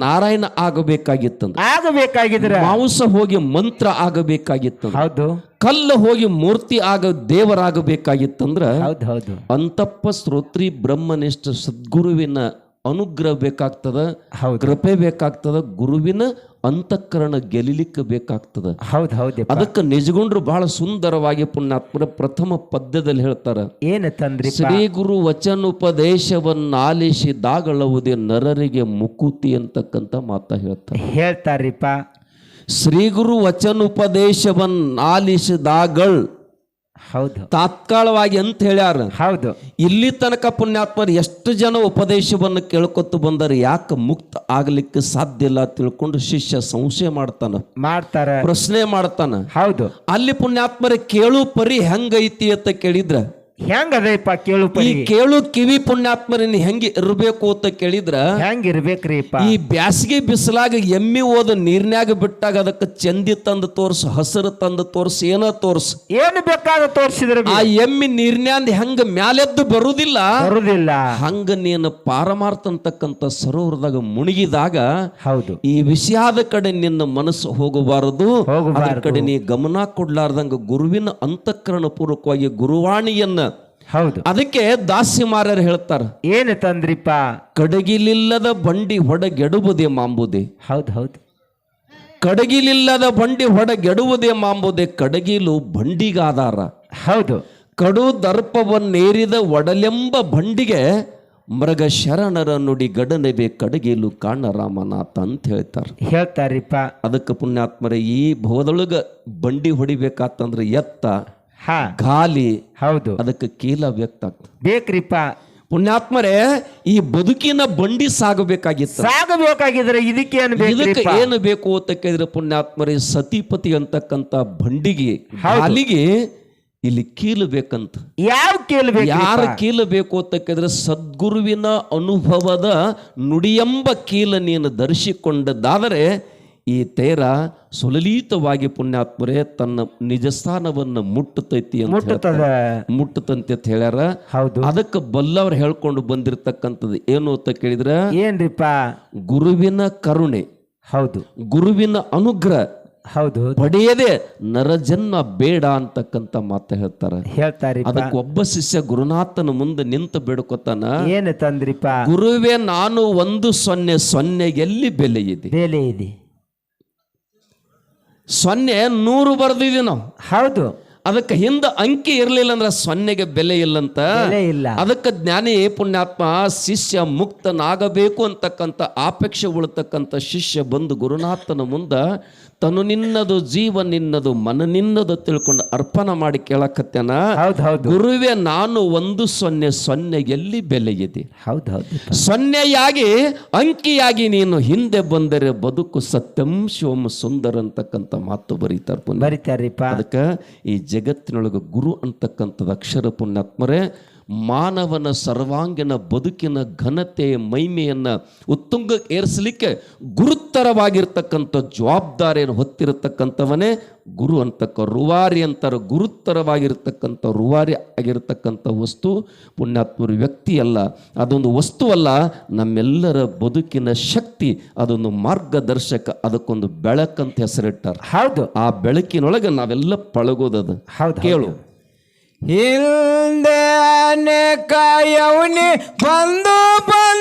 ನಾರಾಯಣ ಆಗಬೇಕಾಗಿತ್ತು ಆಗಬೇಕಾಗಿದ್ರೆ ಮಾಂಸ ಹೋಗಿ ಮಂತ್ರ ಆಗಬೇಕಾಗಿತ್ತು ಹೌದು. ಕಲ್ಲು ಹೋಗಿ ಮೂರ್ತಿ ಆಗ ದೇವರಾಗಬೇಕಾಗಿತ್ತಂದ್ರ ಹೌದು ಹೌದು. ಅಂತಪ್ಪ ಶ್ರೋತ್ರಿ ಬ್ರಹ್ಮನಿಷ್ಠ ಸದ್ಗುರುವಿನ ಅನುಗ್ರಹ ಬೇಕಾಗ್ತದ ಕೃಪೆ ಬೇಕಾಗ್ತದ ಗುರುವಿನ ಅಂತಃಕರಣ ಗೆಲಿಲಿಕ್ಕೆ ಬೇಕಾಗ್ತದ. ಹೌದು ಹೌದು ಅದಕ್ಕೆ ನಿಜಗೊಂಡ್ರು ಬಹಳ ಸುಂದರವಾಗಿ ಪುಣ್ಯಾತ್ಮರ ಪ್ರಥಮ ಪದ್ಯದಲ್ಲಿ ಹೇಳ್ತಾರ. ಏನು ತಂದ್ರಿ ಶ್ರೀ ಗುರು ವಚನೋಪದೇಶವನ್ನಾಲಿಸಿದಾಗಳವುದೇ ನರರಿಗೆ ಮುಕುತಿ ಅಂತಕ್ಕಂಥ ಮಾತ ಹೇಳ್ತಾರೆ. ಹೇಳ್ತಾರಿಪ್ಪ ಶ್ರೀ ಗುರು ವಚನೋಪದೇಶವನ್ನಾಲಿಸಿದಾಗಳ್ ಹೌದು. ತಾತ್ಕಾಲವಾಗಿ ಅಂತ ಹೇಳ್ಯಾರ. ಹೌದು. ಇಲ್ಲಿ ತನಕ ಪುಣ್ಯಾತ್ಮರು ಎಷ್ಟು ಜನ ಉಪದೇಶವನ್ನು ಕೇಳ್ಕೊತ ಬಂದರೆ ಯಾಕೆ ಮುಕ್ತ ಆಗ್ಲಿಕ್ಕೆ ಸಾಧ್ಯ ಇಲ್ಲ ತಿಳ್ಕೊಂಡು ಶಿಷ್ಯ ಸಂಶಯ ಮಾಡ್ತಾನ. ಮಾಡ್ತಾರೆ. ಪ್ರಶ್ನೆ ಮಾಡ್ತಾನ. ಹೌದು. ಅಲ್ಲಿ ಪುಣ್ಯಾತ್ಮರ ಕೇಳು ಪರಿ ಹೆಂಗೈತಿ ಅಂತ ಕೇಳಿದ್ರ. ಹೆಂಗ ಅದಪ್ಪ ಕೇಳು ಈ ಕೇಳು ಕಿವಿ ಪುಣ್ಯಾತ್ಮರನ್ನ ಹೆಂಗೆ ಇರಬೇಕು ಅಂತ ಕೇಳಿದ್ರ ಹೆಂಗ್ ಇರ್ಬೇಕ್ರಿ ಈ ಬ್ಯಾಸಗಿ ಬಿಸಿಲಾಗ ಎಮ್ಮಿ ಓದ ನೀರ್ನ್ಯಾಗ ಬಿಟ್ಟಾಗ ಅದಕ್ಕೆ ಚಂದಿ ತಂದು ತೋರ್ಸು ಹಸಿರು ತಂದು ತೋರ್ಸ ಏನ ತೋರ್ಸು. ಏನು ಬೇಕಾದ ತೋರ್ಸಿದ್ರ ಆ ಎಮ್ಮಿ ನೀರ್ನ್ಯಾಂದ ಹೆಂಗ ಮ್ಯಾಲೆದ್ದು ಬರುದಿಲ್ಲ. ಬರುದಿಲ್ಲ. ಹಂಗ ನೀನು ಪಾರಮಾರ್ಥ ಅಂತಕ್ಕಂಥ ಸರೋವರದಾಗ ಮುಣಗಿದಾಗ ಹೌದು. ಈ ವಿಷಯದ ಕಡೆ ನಿನ್ನ ಮನಸ್ಸು ಹೋಗಬಾರದು. ಹೋಗಬಾರದು. ಅದರ ಕಡೆ ನೀ ಗಮನ ಕೊಡ್ಲಾರ್ದಂಗ ಗುರುವಿನ ಅಂತಃಕರಣ ಪೂರ್ವಕವಾಗಿ ಗುರುವಾಣಿಯನ್ನ ಹೌದು. ಅದಕ್ಕೆ ದಾಸ್ಯಮಾರ್ಯರು ಹೇಳ್ತಾರ ಏನು ತಂದ್ರಿಪ್ಪ? ಕಡಗಿಲಿಲ್ಲದ ಬಂಡಿ ಹೊಡಗೆಡುವುದೇ ಮಾಂಬುದೆ. ಹೌದು ಹೌದು. ಕಡಗಿಲಿಲ್ಲದ ಬಂಡಿ ಹೊಡಗೆಡುವುದೇ ಮಾಂಬುದೆ ಕಡಗಿಲು ಬಂಡಿಗಾದಾರ. ಹೌದು. ಕಡು ದರ್ಪವನ್ನೇರಿದ ಒಡಲೆಂಬ ಬಂಡಿಗೆ ಮೃಗ ಶರಣರ ನುಡಿ ಗಡನೆಬೆ ಕಡಗಿಲು ಕಾಣ ರಾಮನಾಥ ಅಂತ ಹೇಳ್ತಾರೆ. ಹೇಳ್ತಾರಿಪ್ಪ. ಅದಕ್ಕೆ ಪುಣ್ಯಾತ್ಮರ ಈ ಭವದೊಳಗ ಬಂಡಿ ಹೊಡಿಬೇಕಾತಂದ್ರೆ ಎತ್ತ ಹಾ. ಗಾಲಿ ಹೌದು. ಅದಕ್ಕೆ ಕೀಲ ವ್ಯಕ್ತ ಆಗ್ತದೆ ಬೇಕ್ರಿಪ್ಪ. ಪುಣ್ಯಾತ್ಮರೇ ಈ ಬದುಕಿನ ಬಂಡಿ ಸಾಗಬೇಕಾಗಿತ್ತು. ಸಾಗಬೇಕಾಗಿದ್ರೆ ಇದಕ್ಕೆ ಬೇಕ್ರಿಪ್ಪ? ಏನು ಬೇಕು ಅಂತ ಕೇಳಿದ್ರೆ ಪುಣ್ಯಾತ್ಮರೇ ಸತಿಪತಿ ಅಂತಕ್ಕಂಥ ಬಂಡಿಗೆ ಅಲ್ಲಿಗೆ ಇಲ್ಲಿ ಕೀಲು ಬೇಕಂತ. ಯಾವ ಕೇಳ್ಬೇಕು ಯಾರ ಕೀಲು ಬೇಕು ಅಂತ ಕೇಳಿದ್ರೆ ಸದ್ಗುರುವಿನ ಅನುಭವದ ನುಡಿಯೆಂಬ ಕೀಲ ನೀನು ಧರಿಸಿಕೊಂಡದ್ದಾದರೆ ಈ ತೇರ ಸುಲಲಿತವಾಗಿ ಪುಣ್ಯಾತ್ಮರೇ ತನ್ನ ನಿಜ ಸ್ಥಾನವನ್ನ ಮುಟ್ಟತೈತಿ ಅಂತ. ಮುಟ್ಟತಂತೆ ಅಂತ ಹೇಳ್ಯಾರ. ಹೌದು. ಅದಕ್ಕೆ ಬಲ್ಲವ್ರು ಹೇಳ್ಕೊಂಡು ಬಂದಿರತಕ್ಕಂಥದ್ದು ಏನು ಅಂತ ಕೇಳಿದ್ರ? ಏನ್ರಿಪ್ಪ? ಗುರುವಿನ ಕರುಣೆ. ಹೌದು. ಗುರುವಿನ ಅನುಗ್ರಹ. ಹೌದು. ಪಡೆಯದೆ ನರಜನ್ಮ ಬೇಡ ಅಂತಕ್ಕಂಥ ಹೇಳ್ತಾರ ಹೇಳ್ತಾರೆ. ಹೇಳ್ತಾರೆ ಅದಕ್ಕೆ ಒಬ್ಬ ಶಿಷ್ಯ ಗುರುನಾಥನ ಮುಂದೆ ನಿಂತು ಬೇಡ್ಕೊತಾನ. ಏನು ತಂದ್ರಿಪ್ಪ? ಗುರುವೇ ನಾನು ಒಂದು ಸೊನ್ನೆ ಸೊನ್ನೆ ಎಲ್ಲಿ ಬೆಲೆ ಇದೆ. ಬೆಲೆ ಇದೆ. ಸೊನ್ನೆ ನೂರು ಬರ್ದಿದ್ವಿ ನಾವು. ಹೌದು. ಅದಕ್ಕೆ ಹಿಂದೆ ಅಂಕಿ ಇರಲಿಲ್ಲ ಅಂದ್ರೆ ಸೊನ್ನೆಗೆ ಬೆಲೆ ಇಲ್ಲಂತ. ಇಲ್ಲ. ಅದಕ್ಕೆ ಜ್ಞಾನಿ ಪುಣ್ಯಾತ್ಮ ಶಿಷ್ಯ ಮುಕ್ತನಾಗಬೇಕು ಅಂತಕ್ಕಂಥ ಆಪೇಕ್ಷೆ ಉಳ್ತಕ್ಕಂಥ ಶಿಷ್ಯ ಬಂದು ಗುರುನಾಥನ ಮುಂದ ತನು ನಿನ್ನದು ಜೀವ ನಿನ್ನದು ಮನ ನಿನ್ನದು ತಿಳ್ಕೊಂಡು ಅರ್ಪಣ ಮಾಡಿ ಕೇಳಕತ್ತೇನ? ಹೌದು ಹೌದು ಗುರುವೇ ನಾನು ಒಂದು ಸೊನ್ನೆ ಸೊನ್ನೆ ಎಲ್ಲಿ ಬೆಲೆ ಇದೆ ಹೌದು ಹೌದು ಸೊನ್ನೆಯಾಗಿ ಅಂಕಿಯಾಗಿ ನೀನು ಹಿಂದೆ ಬಂದರೆ ಬದುಕು ಸತ್ಯಂ ಶಿವಂ ಸುಂದರ ಅಂತಕ್ಕಂಥ ಮಾತು ಬರೀತಾರೆ ಅದಕ್ಕೆ ಈ ಜಗತ್ತಿನೊಳಗೆ ಗುರು ಅಂತಕ್ಕಂಥದ್ದು ಅಕ್ಷರ ಪುಣ್ಯಾತ್ಮರೇ ಮಾನವನ ಸರ್ವಾಂಗೀಣ ಬದುಕಿನ ಘನತೆ ಮೈಮೆಯನ್ನು ಉತ್ತುಂಗ ಏರಿಸಲಿಕ್ಕೆ ಗುರುತ್ತರವಾಗಿರ್ತಕ್ಕಂಥ ಜವಾಬ್ದಾರಿಯನ್ನು ಹೊತ್ತಿರತಕ್ಕಂಥವನೇ ಗುರು ಅಂತಕ್ಕ ರುವಾರಿ ಅಂತಾರೆ. ಗುರುತ್ತರವಾಗಿರ್ತಕ್ಕಂಥ ರುವಾರಿ ಆಗಿರತಕ್ಕಂಥ ವಸ್ತು ಪುಣ್ಯಾತ್ಮರು ವ್ಯಕ್ತಿ ಅಲ್ಲ. ಅದೊಂದು ವಸ್ತುವಲ್ಲ ನಮ್ಮೆಲ್ಲರ ಬದುಕಿನ ಶಕ್ತಿ ಅದೊಂದು ಮಾರ್ಗದರ್ಶಕ ಅದಕ್ಕೊಂದು ಬೆಳಕಂತ ಹೆಸರಿಟ್ಟಾರೆ. ಹೌದು. ಆ ಬೆಳಕಿನೊಳಗೆ ನಾವೆಲ್ಲ ಪಳಗೋದದು. ಹೌದು ಕೇಳು. ಹಿಂದೆ ಕಾಯವನಿ ಬಂದು ಬಂದು